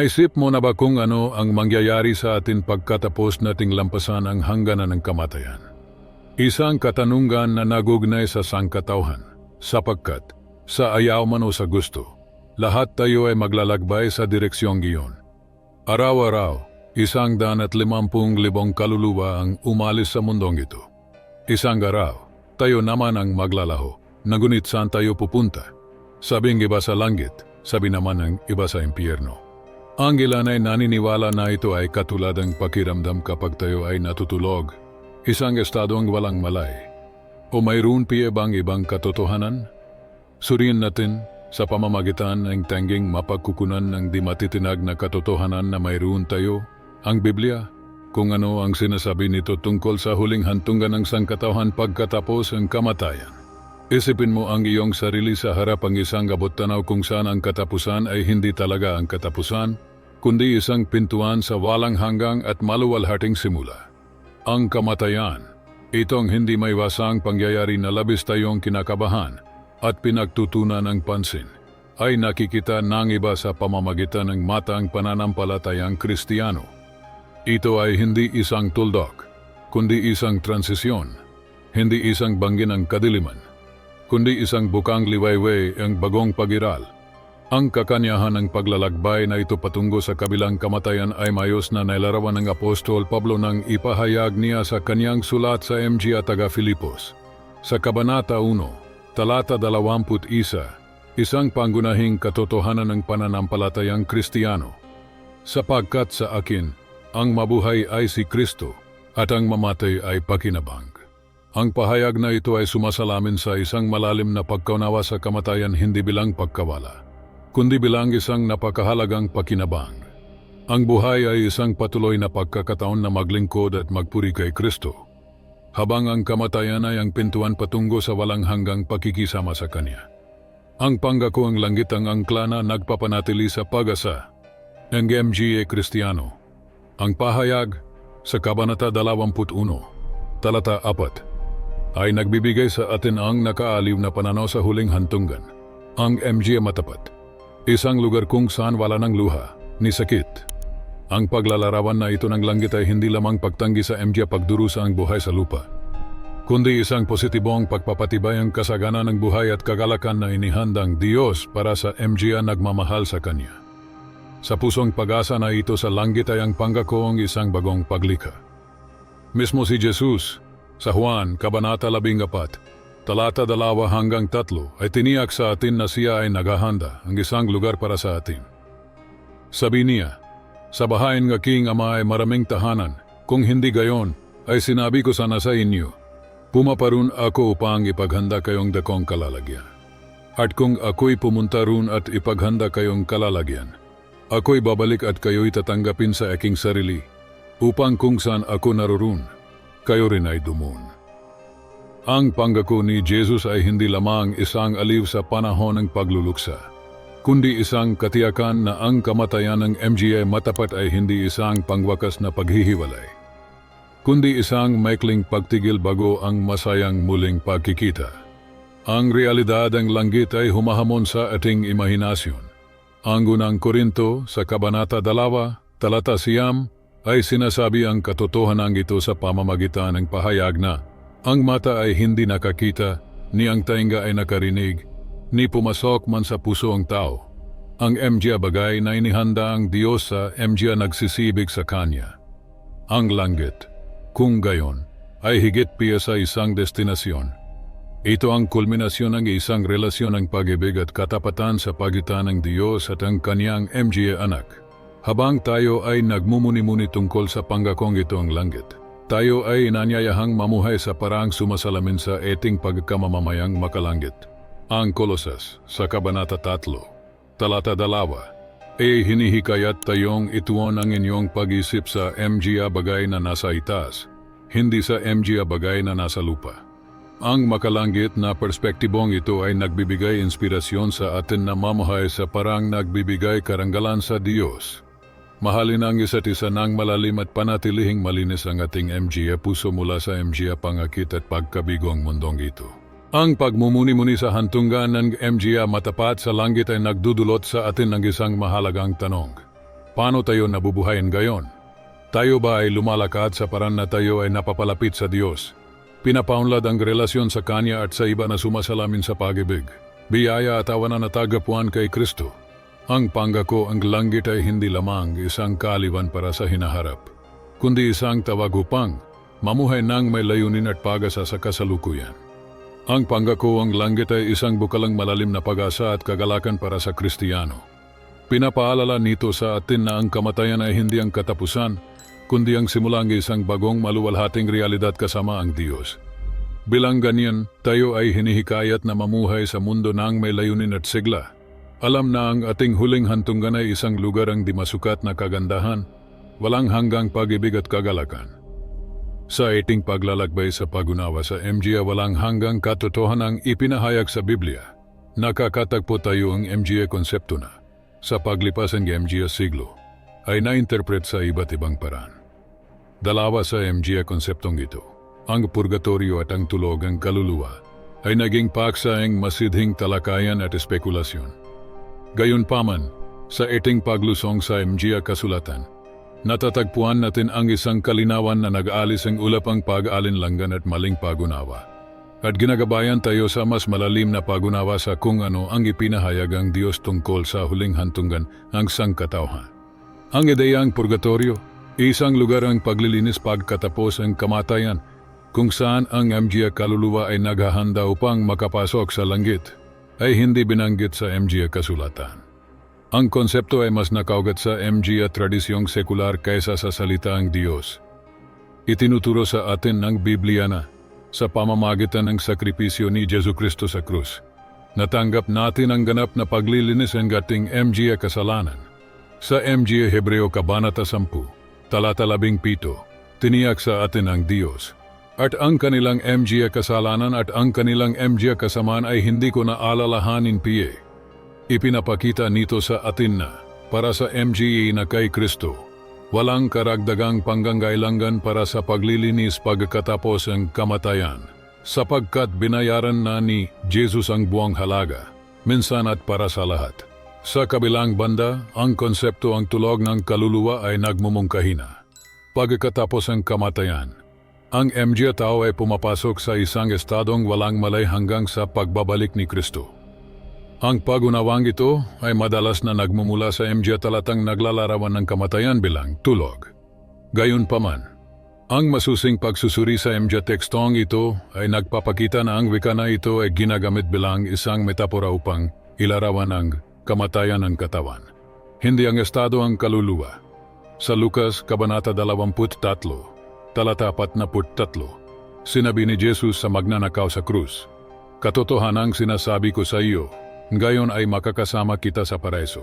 Naisip mo na ba kung ano ang mangyayari sa atin pagkatapos nating lampasan ang hangganan ng kamatayan? Isang katanungan na nagugnay sa sangkatauhan, sapagkat sa ayaw man o sa gusto, lahat tayo ay maglalagbay sa direksyong giyon. Araw-araw, isang daan at limampung libong kaluluwa ang umalis sa mundong ito. Isang araw, tayo naman ang maglalaho, nagunit saan tayo pupunta. Sabing iba sa langit, sabi naman ng iba sa impyerno. Ang ilan ay naniniwala na ito ay katulad ng pakiramdam kapag tayo ay natutulog, isang estadong walang malay. O mayroon piye bang ibang katotohanan? Suriin natin sa pamamagitan ng tanging mapagkukunan ng di matitinag na katotohanan na mayroon tayo, ang Biblia, kung ano ang sinasabi nito tungkol sa huling hantungan ng sangkatauhan pagkatapos ang kamatayan. Isipin mo ang iyong sarili sa harap ang isang gabot tanaw kung saan ang katapusan ay hindi talaga ang katapusan, kundi isang pintuan sa walang hanggang at maluwalhating simula. Ang kamatayan, itong hindi may wasang pangyayari na labis tayong kinakabahan at pinagtutunan ng pansin, ay nakikita ng iba sa pamamagitan ng matang pananampalatayang kristiyano. Ito ay hindi isang tuldok, kundi isang transisyon, hindi isang bangin ng kadiliman, kundi isang bukang liwayway ang bagong pagiral. Ang kakanyahan ng paglalakbay na ito patungo sa kabilang kamatayan ay mayos na nailarawan ng Apostol Pablo nang ipahayag niya sa kanyang sulat sa MG at taga Filipos. Sa Kabanata 1, Talata 21, isang pangunahing katotohanan ng pananampalatayang Kristiyano. Sapagkat sa akin, ang mabuhay ay si Kristo at ang mamatay ay pakinabang. Ang pahayag na ito ay sumasalamin sa isang malalim na pagkaunawa sa kamatayan hindi bilang pagkawala, kundi bilang isang napakahalagang pakinabang. Ang buhay ay isang patuloy na pagkakataon na maglingkod at magpuri kay Kristo, habang ang kamatayan ay ang pintuan patungo sa walang hanggang pakikisama sa Kanya. Ang pangako ang langit ang angkla na nagpapanatili sa pag-asa ng MGA Kristiyano. Ang pahayag sa Kabanata 21, Talata 4, ay nagbibigay sa atin ang nakaaliw na pananaw sa huling hantungan, ang MGA Matapat. Isang lugar kung saan wala ng luha, ni sakit. Ang paglalarawan na ito ng langit ay hindi lamang pagtanggi sa MGA pagdurusa ang buhay sa lupa, kundi isang positibong pagpapatibay ang kasagana ng buhay at kagalakan na inihandang Diyos para sa MGA nagmamahal sa Kanya. Sa pusong pag-asa na ito sa langit ay ang pangako ang isang bagong paglikha. Mismo si Jesus, sa Juan, Kabanata 14, talata 2 hanggang 3, ay tiniyak sa atin na siya ay naghahanda ang isang lugar para sa atin. Sabi niya, Sa bahayin ng aking ama ay maraming tahanan, kung hindi gayon, ay sinabi ko sana sa inyo, Pumaparun ako upang ipaghanda kayong dakong kalalagyan. At kung ako'y pumunta roon at ipaghanda kayong kalalagyan, ako'y babalik at kayo'y tatanggapin sa aking sarili, upang kung saan ako naroon, kayo rin ay dumun. Ang pangako ni Jesus ay hindi lamang isang aliw sa panahon ng pagluluksa, kundi isang katiyakan na ang kamatayan ng MGA matapat ay hindi isang pangwakas na paghihiwalay kundi isang maikling pagtigil bago ang masayang muling pagkikita. Ang realidad ng langgit ay humahamon sa ating imahinasyon. Ang unang Korinto sa Kabanata 2, Talata Siyam, ay sinasabi ang katotohanan ito sa pamamagitan ng pahayag na ang mata ay hindi nakakita, ni ang tainga ay nakarinig, ni pumasok man sa puso ang tao. Ang MG bagay na inihanda ang Diyos sa MG nagsisibig sa Kanya. Ang langgit kung gayon, ay higit piya sa isang destinasyon. Ito ang kulminasyon ng isang relasyon ng pag-ibig at katapatan sa pagitan ng Diyos at ang kanyang MGA anak. Habang tayo ay nagmumuni-muni tungkol sa panggakong ito ang langit, tayo ay inanyayahang mamuhay sa paraang sumasalamin sa eting pagkamamamayang makalangit. Ang Kolosas sa Kabanata 3, Talata 2, ay hinihikayat tayong ituon ang inyong pag-isip sa MGA bagay na nasa itaas, hindi sa MGA bagay na nasa lupa. Ang makalanggit na perspektibong ito ay nagbibigay inspirasyon sa atin na mamuhay sa parang nagbibigay karangalan sa Diyos. Mahalin ang isa't isa ng malalim at panatilihing malinis ang ating MGA puso mula sa MGA pangakit at pagkabigong mundong ito. Ang pagmumuni-muni sa hantungan ng MGA matapat sa langit ay nagdudulot sa atin ng isang mahalagang tanong. Paano tayo nabubuhayin gayon? Tayo ba ay lumalakad sa paraan na tayo ay napapalapit sa Diyos? Pinapaunlad ang relasyon sa Kanya at sa iba na sumasalamin sa pag-ibig. Biyaya at awanan na tagapuan kay Kristo. Ang pangako ang langit ay hindi lamang isang kaliwan para sa hinaharap, kundi isang tawag upang mamuhay ng may layunin at pag-asa sa kasalukuyan. Ang pangako ang langit ay isang bukalang malalim na pag-asa at kagalakan para sa Kristiyano. Pinapaalala nito sa atin na ang kamatayan ay hindi ang katapusan, kundi ang simula ng isang bagong maluwalhating realidad kasama ang Diyos. Bilang ganyan, tayo ay hinihikayat na mamuhay sa mundo ng may layunin at sigla. Alam na ang ating huling hantungan ay isang lugar ang di masukat na kagandahan, walang hanggang pag-ibig at kagalakan. Sa iting paglalakbay sa pagunawa sa MGA walang hanggang katotohanan ang ipinahayag sa Biblia, nakakatagpo tayo ang MGA konsepto na, sa paglipas ng MGA siglo, ay na-interpret sa iba't ibang paraan. Dalawa sa MGA konseptong ito, ang purgatorio at ang tulog ang kaluluwa, ay naging paksaing masidhing talakayan at espekulasyon. Gayunpaman, sa iting paglusong sa MGA kasulatan, natatagpuan natin ang isang kalinawan na nag-aalis ang ulapang pag-alinlangan at maling pagunawa. At ginagabayan tayo sa mas malalim na pagunawa sa kung ano ang ipinahayag ang Diyos tungkol sa huling hantungan ang sangkatauhan. Ang ideyang purgatorio, isang lugar ang paglilinis pagkatapos ang kamatayan, kung saan ang MGA kaluluwa ay naghahanda upang makapasok sa langit, ay hindi binanggit sa MGA kasulatan. Ang konsepto ay mas nakaugat sa MGA tradisyong sekular kaysa sa salita ang Diyos. Itinuturo sa atin ng Biblia na sa pamamagitan ng sakripisyo ni Jesu Kristo sa krus. Natanggap natin ang ganap na paglilinis ng gating MGA kasalanan. Sa MGA Hebreo Kabanata 10, talata 17, tiniyak sa atin ang Diyos. At ang kanilang MGA kasalanan at ang kanilang MGA kasamaan ay hindi ko na alalahanin piye. Ipinapakita nito sa atin na para sa MGA na kay Kristo, walang karagdagang panggangailangan para sa paglilinis pagkatapos ng kamatayan, sapagkat binayaran na ni Jesus ang buwang halaga, minsan at para sa lahat. Sa kabilang banda, ang konsepto ang tulog ng kaluluwa ay nagmumungkahina. Pagkatapos ng kamatayan, ang MG tao ay pumapasok sa isang estadong walang malay hanggang sa pagbabalik ni Kristo. Ang pagunawang ito ay madalas na nagmumula sa MG talatang naglalarawan ng kamatayan bilang tulog. Gayunpaman, ang masusing pagsusuri sa MG tekstong ito ay nagpapakita na ang wika na ito ay ginagamit bilang isang metapora upang ilarawan ang kamatayan ng katawan. Hindi ang estado ang kaluluwa. Sa Lucas, Kabanata 23, talata 43, sinabi ni Jesus sa magnanakaw sa krus, Katotohanang sinasabi ko sa iyo, gayon ay makakasama kita sa pareso.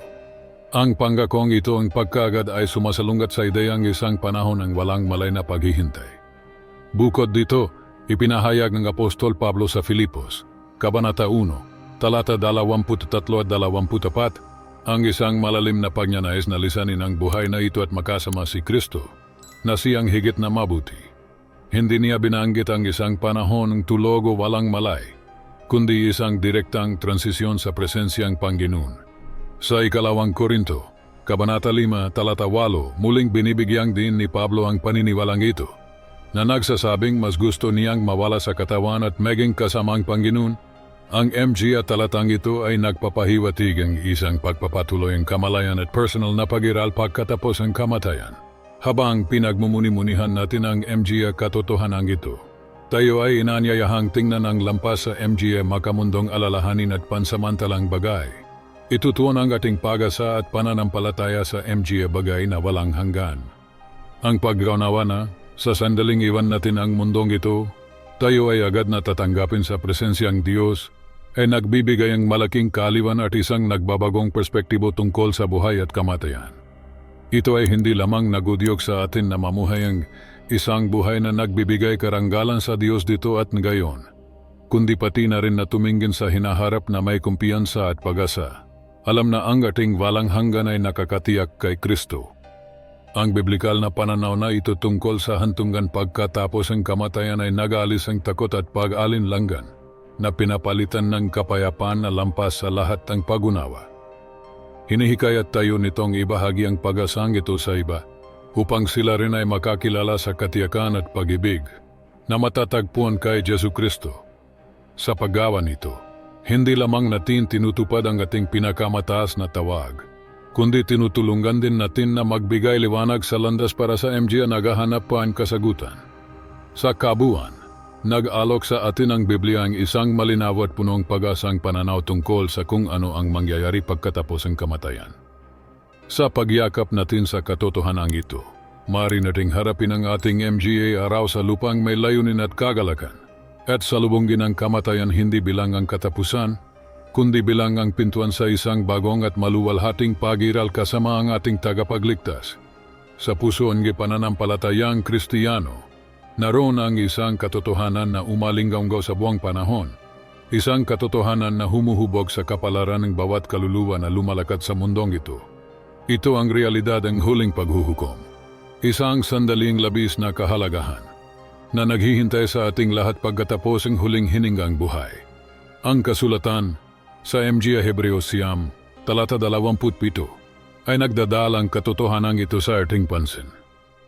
Ang panggakong ito ang pagkagad ay sumasalungat sa ideyang isang panahon ng walang malay na paghihintay. Bukod dito, ipinahayag ng Apostol Pablo sa Filipos, Kabanata 1, talata 23 at 24, ang isang malalim na pagnyanais na lisanin ang buhay na ito at makasama si Kristo, na siyang higit na mabuti. Hindi niya binanggit ang isang panahon ng tulog o walang malay, kundi isang direktang transisyon sa presensyang Panginoon. Sa ikalawang Korinto, Kabanata 5, Talata 8, muling binibigyang din ni Pablo ang paniniwalang ito, na nagsasabing mas gusto niyang mawala sa katawan at maging kasamang Panginoon, ang MG at talatang ito ay nagpapahiwatig ang isang pagpapatuloy ang kamalayan at personal na pag-iral pagkatapos ang kamatayan. Habang pinagmumuni-munihan natin ang MG at katotohanan ito, tayo ay inanyayahang tingnan ang lampas sa MGM makamundong alalahanin at pansamantalang bagay. Itutuon ang ating pag-asa at pananampalataya sa MGA bagay na walang hanggan. Ang paggaunawa na, sa sandaling iwan natin ang mundong ito, tayo ay agad na tatanggapin sa presensyang Diyos, ay nagbibigay ang malaking kaliwan at isang nagbabagong perspektibo tungkol sa buhay at kamatayan. Ito ay hindi lamang nagudyok sa atin na mamuhay ang Isang buhay na nagbibigay karanggalan sa Diyos dito at ngayon, kundi pati na rin na tumingin sa hinaharap na may kumpiyansa at pag-asa. Alam na ang ating walang hanggan ay nakakatiyak kay Kristo. Ang biblikal na pananaw na ito tungkol sa hantungan pagkatapos ang kamatayan ay nag-aalis ang takot at pag-alinlangan na pinapalitan ng kapayapaan na lampas sa lahat ng pagunawa. Hinihikayat tayo nitong ibahagi ang pag-asang ito sa iba upang sila rin ay makakilala sa katiyakan at pag-ibig na matatagpuan kay Jesu Kristo. Sa paggawa nito, hindi lamang natin tinutupad ang ating pinakamataas na tawag, kundi tinutulungan din natin na magbigay liwanag sa landas para sa MG na naghahanap pa ang kasagutan. Sa kabuuan, nag-alok sa atin ang Biblia ang isang malinaw at punong pag-asang pananaw tungkol sa kung ano ang mangyayari pagkatapos ng kamatayan. Sa pagyakap natin sa katotohanan ito, maaari nating harapin ang ating MGA araw sa lupang may layunin at kagalakan. At salubungin ang kamatayan hindi bilang ang katapusan, kundi bilang ang pintuan sa isang bagong at maluwalhating pagiral kasama ang ating tagapagligtas. Sa puso ang pananampalatayang Kristiyano, naroon ang isang katotohanan na umalinggaw sa buwang panahon. Isang katotohanan na humuhubog sa kapalaran ng bawat kaluluwa na lumalakad sa mundong ito. Ito ang realidad ng huling paghuhukom. Isang sandaling labis na kahalagahan na naghihintay sa ating lahat pagkatapos ng huling hininggang buhay. Ang kasulatan sa MG Hebreo Siyam, talata 27, ay nagdadalang katotohanan ito sa ating pansin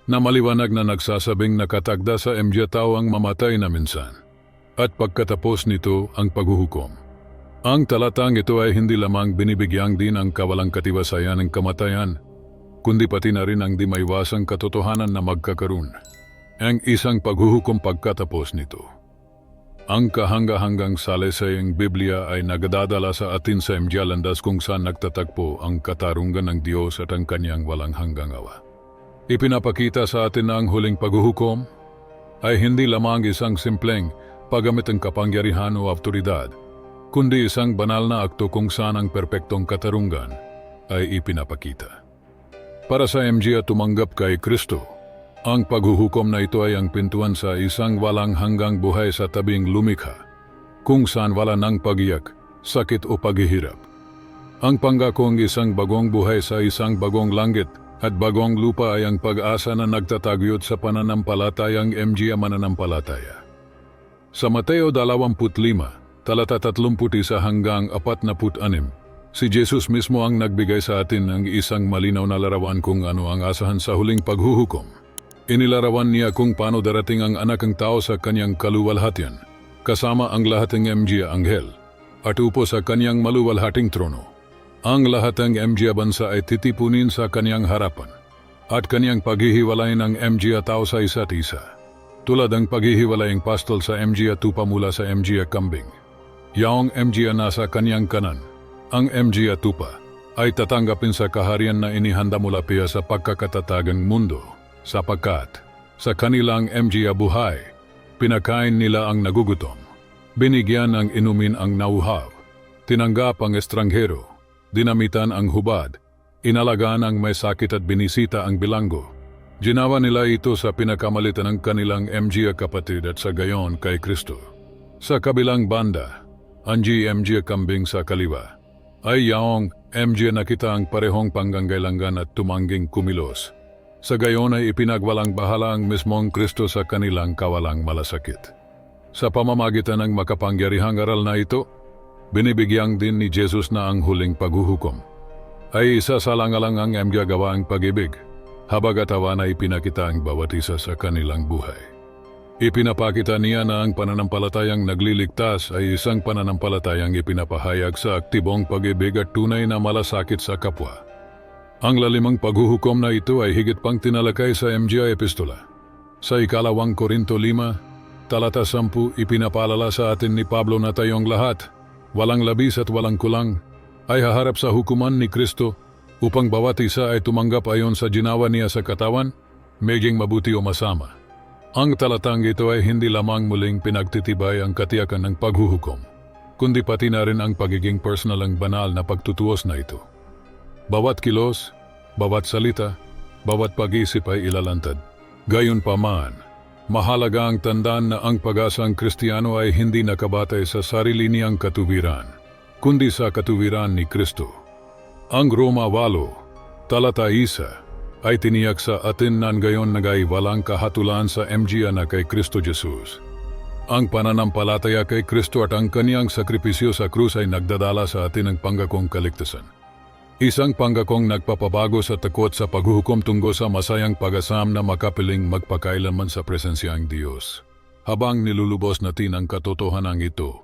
na maliwanag na nagsasabing nakatagda sa MG tao ang mamatay na minsan at pagkatapos nito ang paghuhukom. Ang talatang ito ay hindi lamang binibigyang din ang kawalang katiwasayan ng kamatayan, kundi pati na rin ang di maiwasang katotohanan na magkakaroon ang isang paghuhukom pagkatapos nito. Ang kahangga-hanggang salesay ng Biblia ay nagdadala sa atin sa Mjalandas kung saan nagtatagpo ang katarungan ng Diyos at ang kanyang walang hanggang awa. Ipinapakita sa atin na ang huling paghuhukom ay hindi lamang isang simpleng paggamit ng kapangyarihan o autoridad, kundi isang banal na akto kung saan ang perpektong katarungan ay ipinapakita. Para sa MG at tumanggap kay Kristo, ang paghuhukom na ito ay ang pintuan sa isang walang hanggang buhay sa tabing lumikha, kung saan wala ng pagiyak, sakit o paghihirap. Ang pangakong isang bagong buhay sa isang bagong langit at bagong lupa ay ang pag-asa na nagtatagyot sa pananampalatayang MG mananampalataya. Sa Mateo 25, talata 31 hanggang 46, si Jesus mismo ang nagbigay sa atin ng isang malinaw na larawan kung ano ang asahan sa huling paghuhukom. Inilarawan niya kung paano darating ang anak ng tao sa kanyang kaluwalhatian, kasama ang lahat ng MG anghel, at upo sa kanyang maluwalhating trono. Ang lahat ng MG bansa ay titipunin sa kanyang harapan, at kanyang paghihiwalay ng MG tao sa isa't isa tulad ng paghihiwalay ng pastol sa MG at tupa mula sa MG kambing. Yaong MG nasa kanyang kanan, ang MG at tupa ay tatanggapin sa kaharian na inihanda mula piya sa pagkakatatagang mundo. Sapagkat sa kanilang MG buhay, pinakain nila ang nagugutom, binigyan ang inumin ang nauhaw, tinanggap ang estranghero, dinamitan ang hubad, inalagaan ang may sakit at binisita ang bilanggo, Ginawa nila ito sa pinakamalitan ng kanilang MG kapatid at sa gayon kay Kristo. Sa kabilang banda, ang GMG kambing sa kaliwa, ay yaong MG nakita ang parehong panggangailangan at tumangging kumilos. Sa gayon ay ipinagwalang bahala ang mismong Kristo sa kanilang kawalang malasakit. Sa pamamagitan ng makapangyarihang aral na ito, binibigyang din ni Jesus na ang huling paghuhukom. Ay isa sa langalang ang MG gawa ang pag-ibig – habagatawan na ipinakita ang bawat isa sa kanilang buhay. Ipinapakita niya na ang pananampalatayang nagliligtas ay isang pananampalatayang ipinapahayag sa aktibong pag-ibig at tunay na malasakit sa kapwa. Ang lalimang paghuhukom na ito ay higit pang tinalakay sa MGI Epistola. Sa ikalawang Korinto 5, talata 10 ipinapalala sa atin ni Pablo na tayong lahat, walang labis at walang kulang, ay haharap sa hukuman ni Kristo upang bawat isa ay tumanggap ayon sa ginawa niya sa katawan, maging mabuti o masama. Ang talatang ito ay hindi lamang muling pinagtitibay ang katiyakan ng paghuhukom, kundi pati na rin ang pagiging personal ang banal na pagtutuos na ito. Bawat kilos, bawat salita, bawat pag-isip ay ilalantad. Gayon pa man, mahalaga ang tandaan na ang pag-asang kristiyano ay hindi nakabatay sa sarili niyang katuwiran, kundi sa katuwiran ni Kristo. Ang Roma 8, talata isa, ay tiniyak sa atin nan gayon nagay walang kahatulan sa MG na kay Kristo Jesus. Ang pananampalataya kay Kristo at ang kaniyang sakripisyo sa krus ay nagdadala sa atin ng panggakong kaligtasan. Isang panggakong nagpapabago sa takot sa paghuhukom tunggo sa masayang pag-asam na makapiling magpakailanman sa presensya ng Diyos. Habang nilulubos natin ang katotohanan ito,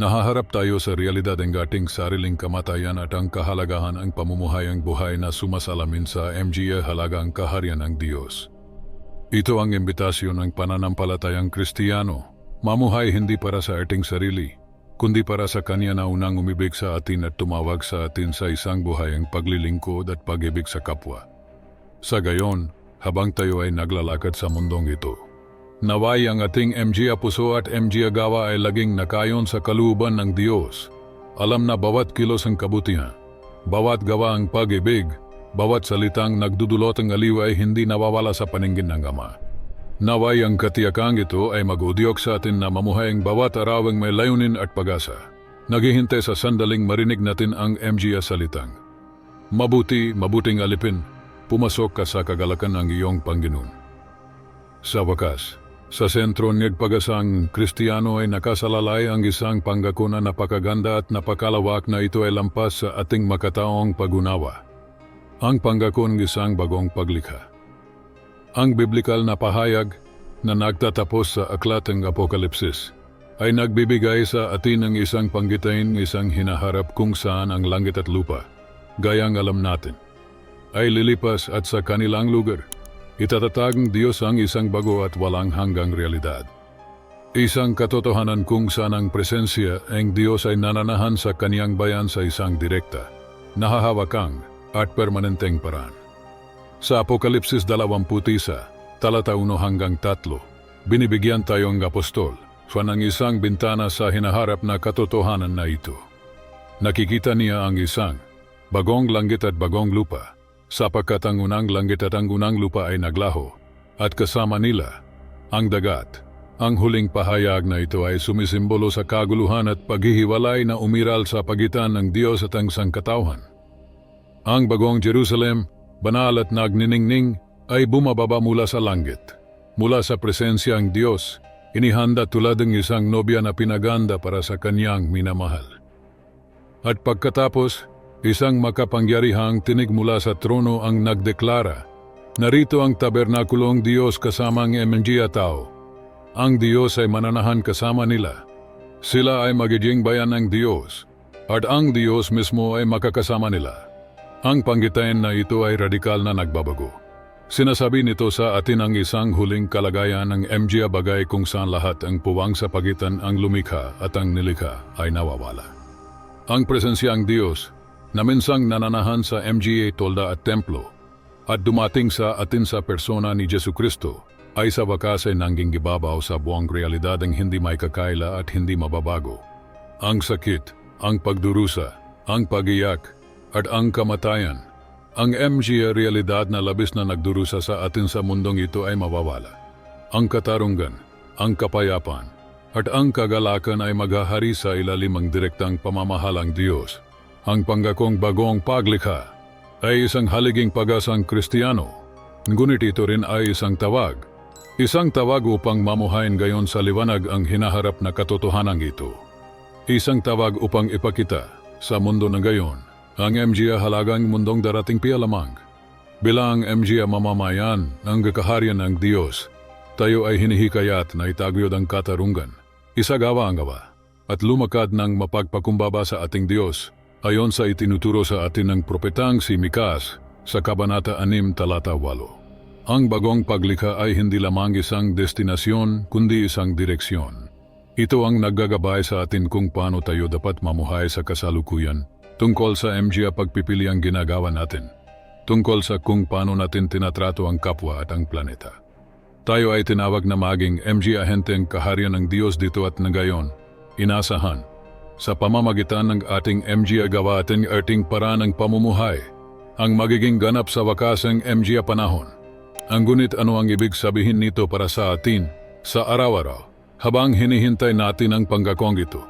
nahaharap tayo sa realidad ng ating sariling kamatayan at ang kahalagahan ang pamumuhayang buhay na sumasalamin sa MGA halagang kaharian ng Diyos. Ito ang imbitasyon ng pananampalatayang Kristiyano, mamuhay hindi para sa ating sarili, kundi para sa Kanya na unang umibig sa atin at tumawag sa atin sa isang buhayang paglilingkod at pag-ibig sa kapwa. Sa gayon, habang tayo ay naglalakad sa mundong ito, naway ang ating MG puso at MG gawa ay laging nakayon sa kaluban ng Diyos. Alam na bawat kilos ang kabutihan, bawat gawa ang pag-ibig, bawat salitang nagdudulot ang aliw ay hindi nawawala sa paningin ng Ama. Naway ang katiyakang ito ay mag-udyok sa atin na mamuhay ang bawat arawang may layunin at pag-asa. Naghihintay sa sandaling marinig natin ang MGA salitang. Mabuti, mabuting alipin, pumasok ka sa kagalakan ng iyong Panginoon. Sa wakas, sa sentro ng pag-asang Kristiyano ay nakasalalay ang isang panggako na napakaganda at napakalawak na ito ay lampas sa ating makataong pagunawa. Ang panggako ng isang bagong paglikha. Ang biblikal na pahayag na nagtatapos sa aklat ng Apokalipsis ay nagbibigay sa atin ng isang panggitain isang hinaharap kung saan ang langit at lupa, gayang alam natin, ay lilipas at sa kanilang lugar. Itatatag ng Diyos ang isang bago at walang hanggang realidad. Isang katotohanan kung saan ang presensya ng Diyos ay nananahan sa kaniyang bayan sa isang direkta, nahahawakang at permanenteng paraan. Sa Apokalipsis 21, talata 1 hanggang 3, binibigyan tayo ng apostol sa ng isang bintana sa hinaharap na katotohanan na ito. Nakikita niya ang isang bagong langit at bagong lupa, sapagkat ang unang langit at ang unang lupa ay naglaho, at kasama nila ang dagat. Ang huling pahayag na ito ay sumisimbolo sa kaguluhan at paghihiwalay na umiral sa pagitan ng Diyos at ang sangkatauhan. Ang bagong Jerusalem, banal at nagniningning, ay bumababa mula sa langit. Mula sa presensya ng Diyos, inihanda tulad ng isang nobya na pinaganda para sa kanyang minamahal. At pagkatapos, isang makapangyarihang tinig mula sa trono ang nagdeklara, Narito ang tabernakulong Diyos kasama ang MNG at tao. Ang Diyos ay mananahan kasama nila. Sila ay magiging bayan ng Diyos, at ang Diyos mismo ay makakasama nila. Ang panggitain na ito ay radikal na nagbabago. Sinasabi nito sa atin ang isang huling kalagayan ng MGA bagay kung saan lahat ang puwang sa pagitan ang lumikha at ang nilikha ay nawawala. Ang presensya ng Diyos na minsang nananahan sa MGA tolda at templo at dumating sa atin sa persona ni Jesu Kristo ay sa wakas ay nangging gibabaw sa buong realidad ang hindi may kakaila at hindi mababago. Ang sakit, ang pagdurusa, ang pagiyak, at ang kamatayan. Ang MG realidad na labis na nagdurusa sa atin sa mundong ito ay mawawala. Ang katarungan, ang kapayapaan, at ang kagalakan ay maghahari sa ilalim ng direktang pamamahalang Diyos. Ang panggakong bagong paglikha ay isang haliging pag-asang Kristiyano. Ngunit ito rin ay isang tawag. Isang tawag upang mamuhayin gayon sa liwanag ang hinaharap na katotohanan ito. Isang tawag upang ipakita sa mundo ng gayon ang MGA halagang mundong darating pialamang. Bilang MGA mamamayan ng kakaharian ng Diyos, tayo ay hinihikayat na itaguyod ang katarungan, isagawa ang gawa, at lumakad ng mapagpakumbaba sa ating Diyos ayon sa itinuturo sa atin ng propetang si Mikas sa Kabanata 6 Talata 8. Ang bagong paglikha ay hindi lamang isang destinasyon kundi isang direksyon. Ito ang naggagabay sa atin kung paano tayo dapat mamuhay sa kasalukuyan Tungkol sa MGA pagpipili ang ginagawa natin. Tungkol sa kung paano natin tinatrato ang kapwa at ang planeta. Tayo ay tinawag na maging MG ahenteng kaharian ng Diyos dito at ngayon. Inasahan. Sa pamamagitan ng ating MG gawa ating ating paraan ng pamumuhay, ang magiging ganap sa wakasang MG panahon. Ang gunit ano ang ibig sabihin nito para sa atin sa araw-araw habang hinihintay natin ang panggakong ito.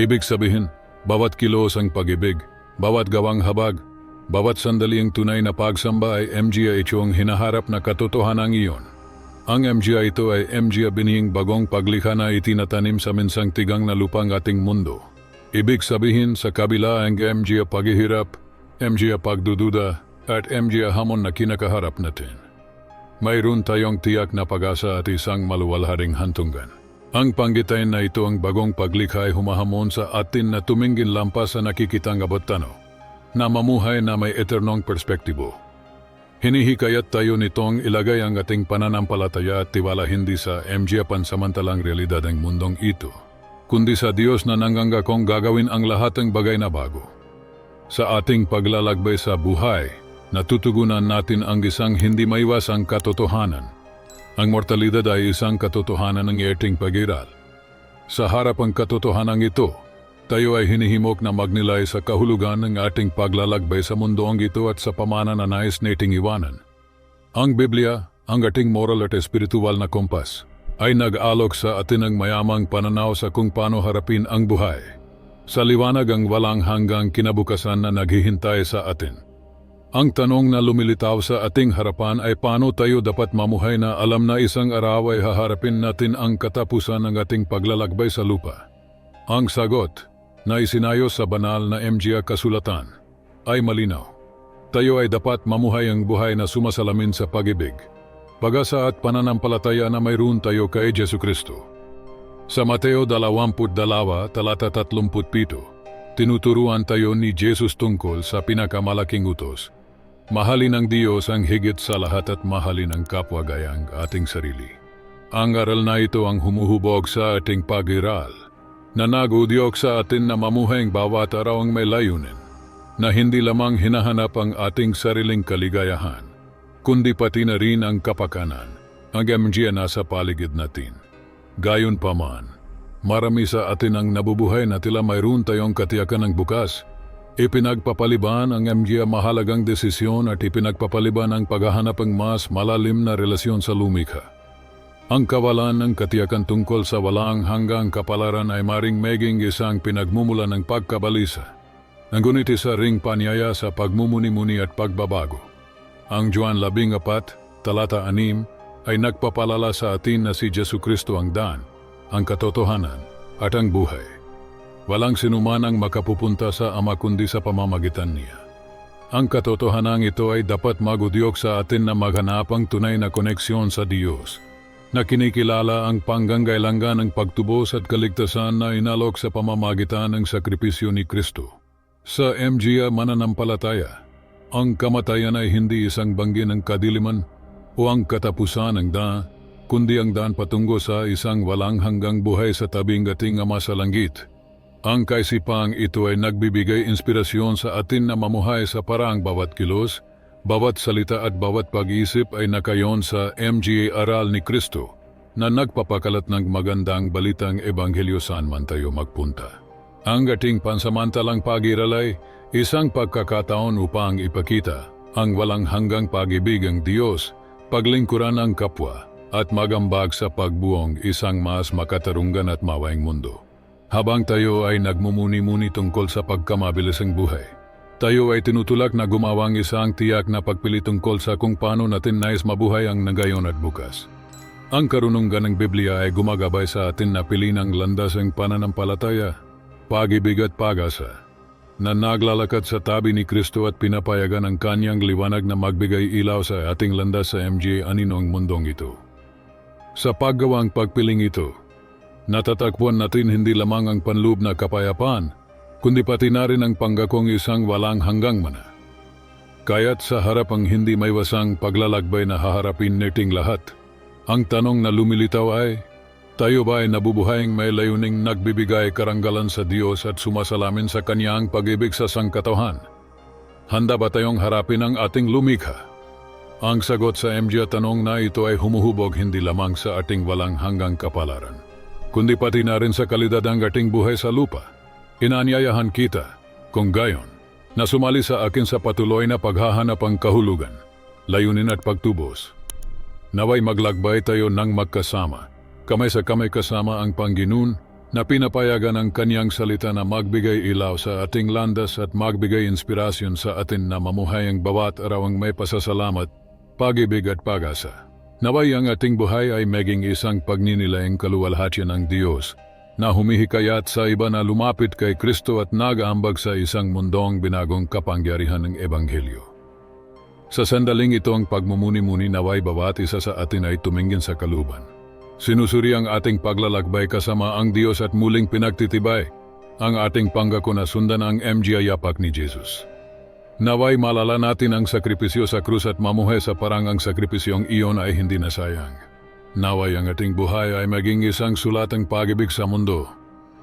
Ibig sabihin, bawat kilos ang pag-ibig, bawat gawang habag, bawat sandali ang tunay na pagsamba ay MGA ito ang hinaharap na katotohanan iyon. Ang MGA ito ay MGA binihing bagong paglikha na itinatanim sa minsang tigang na lupang ating mundo. Ibig sabihin sa kabila ang MGA paghihirap, MG pagdududa at MG hamon na kinakaharap natin. Mayroon tayong tiyak na pag-asa at isang maluwalharing hantungan. Ang panggitain na ito ang bagong paglikha ay humahamon sa atin na tumingin lampas sa nakikitang abotano, na mamuhay na may eternong perspektibo. Hinihikayat tayo nitong ilagay ang ating pananampalataya at tiwala hindi sa MG pansamantalang realidad ng mundong ito, kundi sa Diyos na nanganggakong gagawin ang lahat ng bagay na bago. Sa ating paglalakbay sa buhay, natutugunan natin ang isang hindi maiwasang katotohanan. Ang mortalidad ay isang katotohanan ng iyerting pag-iral. Sa harap ang katotohanan ito, tayo ay hinihimok na magnilay sa kahulugan ng ating paglalakbay sa mundong ito at sa pamana na nais nating iwanan. Ang Biblia, ang ating moral at espiritual na kompas, ay nag-alok sa atin ng mayamang pananaw sa kung paano harapin ang buhay. Sa liwanag ang walang hanggang kinabukasan na naghihintay sa atin. Ang tanong na lumilitaw sa ating harapan ay paano tayo dapat mamuhay na alam na isang araw ay haharapin natin ang katapusan ng ating paglalakbay sa lupa. Ang sagot, na isinayos sa banal na MGA kasulatan, ay malinaw. Tayo ay dapat mamuhay ang buhay na sumasalamin sa pag-ibig, pag-asa at pananampalataya na mayroon tayo kay Jesu Kristo. Sa Mateo 22, talata 37, tinuturuan tayo ni Jesus tungkol sa pinakamalaking utos. Mahalin ang Diyos ang higit sa lahat at mahalin ang kapwa gayang ating sarili. Ang aral na ito ang humuhubog sa ating pag-iral, na nagudyok sa atin na mamuhay ang bawat araw ang may layunin, na hindi lamang hinahanap ang ating sariling kaligayahan, kundi pati na rin ang kapakanan, ang MG na nasa paligid natin. Gayon pa man, marami sa atin ang nabubuhay na tila mayroon tayong katiyakan ng bukas. Ipinagpapaliban ang MG mahalagang desisyon at ipinagpapaliban ang paghahanap ng mas malalim na relasyon sa lumikha. Ang kawalan ng katiyakan tungkol sa walaang hanggang kapalaran ay maring meging isang pinagmumula ng pagkabalisa. Ngunit isa ring panyaya sa pagmumuni-muni at pagbabago. Ang Juan 14, talata 6, ay nagpapalala sa atin na si Jesu Kristo ang daan, ang katotohanan at ang buhay. Walang sinuman ang makapupunta sa Ama kundi sa pamamagitan niya. Ang katotohanan ito ay dapat magudyok sa atin na maghanap ang tunay na koneksyon sa Diyos, na kinikilala ang pangganggailangan ng pagtubos at kaligtasan na inalok sa pamamagitan ng sakripisyo ni Kristo. Sa MGA mananampalataya, ang kamatayan ay hindi isang banggi ng kadiliman o ang katapusan ng daan, kundi ang daan patungo sa isang walang hanggang buhay sa tabing ating Ama sa Langit. Ang kaisipang ito ay nagbibigay inspirasyon sa atin na mamuhay sa paraang bawat kilos, bawat salita at bawat pag-iisip ay nakayon sa MGA Aral ni Kristo na nagpapakalat ng magandang balitang ebanghelyo saan man tayo magpunta. Ang ating pansamantalang pag-iralay, isang pagkakataon upang ipakita ang walang hanggang pag-ibig ng Diyos, paglingkuran ang kapwa, at magambag sa pagbuong isang mas makatarungan at mawaing mundo. Habang tayo ay nagmumuni-muni tungkol sa pagkamabilis ng buhay, tayo ay tinutulak na gumawang isang tiyak na pagpili tungkol sa kung paano natin nais mabuhay ang nagayon at bukas. Ang karunungan ng Biblia ay gumagabay sa atin na landas ng pananampalataya, pag-ibig at pag-asa, na naglalakad sa tabi ni Kristo at pinapayagan ang kanyang liwanag na magbigay ilaw sa ating landas sa MJ aninong mundong ito. Sa paggawang pagpiling ito, natatakbuhan natin hindi lamang ang panloob na kapayapaan, kundi pati na rin ang panggakong isang walang hanggang mana. Kaya't sa harap ang hindi may wasang paglalakbay na haharapin nating lahat, ang tanong na lumilitaw ay, tayo ba ay nabubuhaying may layuning nagbibigay karanggalan sa Diyos at sumasalamin sa Kanyang pag-ibig sa sangkatauhan? Handa ba tayong harapin ang ating lumikha? Ang sagot sa MJ tanong na ito ay humuhubog hindi lamang sa ating walang hanggang kapalaran, kundi pati na rin sa kalidad ng ating buhay sa lupa. Inanyayahan kita, kung gayon, na sumali sa akin sa patuloy na paghahanap ang kahulugan, layunin at pagtubos. Naway maglagbay tayo ng magkasama, kamay sa kamay kasama ang Panginoon na pinapayagan ang kanyang salita na magbigay ilaw sa ating landas at magbigay inspirasyon sa atin na mamuhay ang bawat araw ang may pasasalamat, pag-ibig at pag-asa. Naway ang ating buhay ay maging isang pagninilayang kaluwalhatian ng Diyos na humihikayat sa iba na lumapit kay Kristo at nag-aambag sa isang mundong binagong kapangyarihan ng Ebanghelyo. Sa sandaling ito ang pagmumuni-muni naway bawat isa sa atin ay tumingin sa kaluban. Sinusuri ang ating paglalakbay kasama ang Diyos at muling pinagtitibay ang ating pangako na sundan ang MG yapak ni Jesus. Naway malala natin ang sakripisyo sa krus at mamuhay sa parang ang sakripisyong iyon ay hindi nasayang. Naway ang ating buhay ay maging isang sulatang pag-ibig sa mundo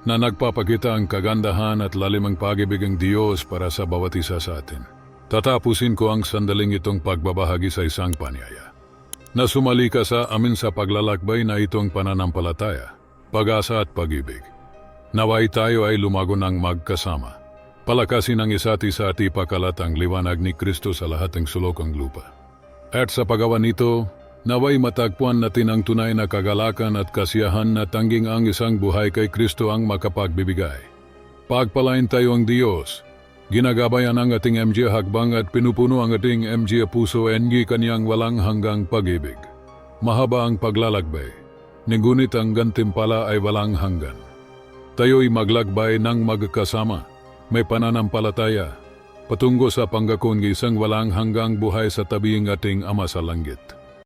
na nagpapakita ang kagandahan at lalimang pag-ibig ng Diyos para sa bawat isa sa atin. Tatapusin ko ang sandaling itong pagbabahagi sa isang panyaya. Na sumali ka sa amin sa paglalakbay na itong pananampalataya, pag-asa at pag-ibig. Naway tayo ay lumago ng magkasama. Palakasin ang isa't isa at ipakalat ang liwanag ni Kristo sa lahat ng sulokang lupa. At sa paggawa nito, naway matagpuan natin ang tunay na kagalakan at kasiyahan na tanging ang isang buhay kay Kristo ang makapagbibigay. Pagpalain tayo ang Diyos. Ginagabayan ang ating MG hakbang at pinupuno ang ating MG puso NG kanyang walang hanggang pag-ibig. Mahaba ang paglalakbay, ngunit ang gantimpala ay walang hanggan. Tayo'y maglagbay ng magkasama, may pananampalataya, patungo sa panggakon ng isang walang hanggang buhay sa tabing ating Ama sa Langit.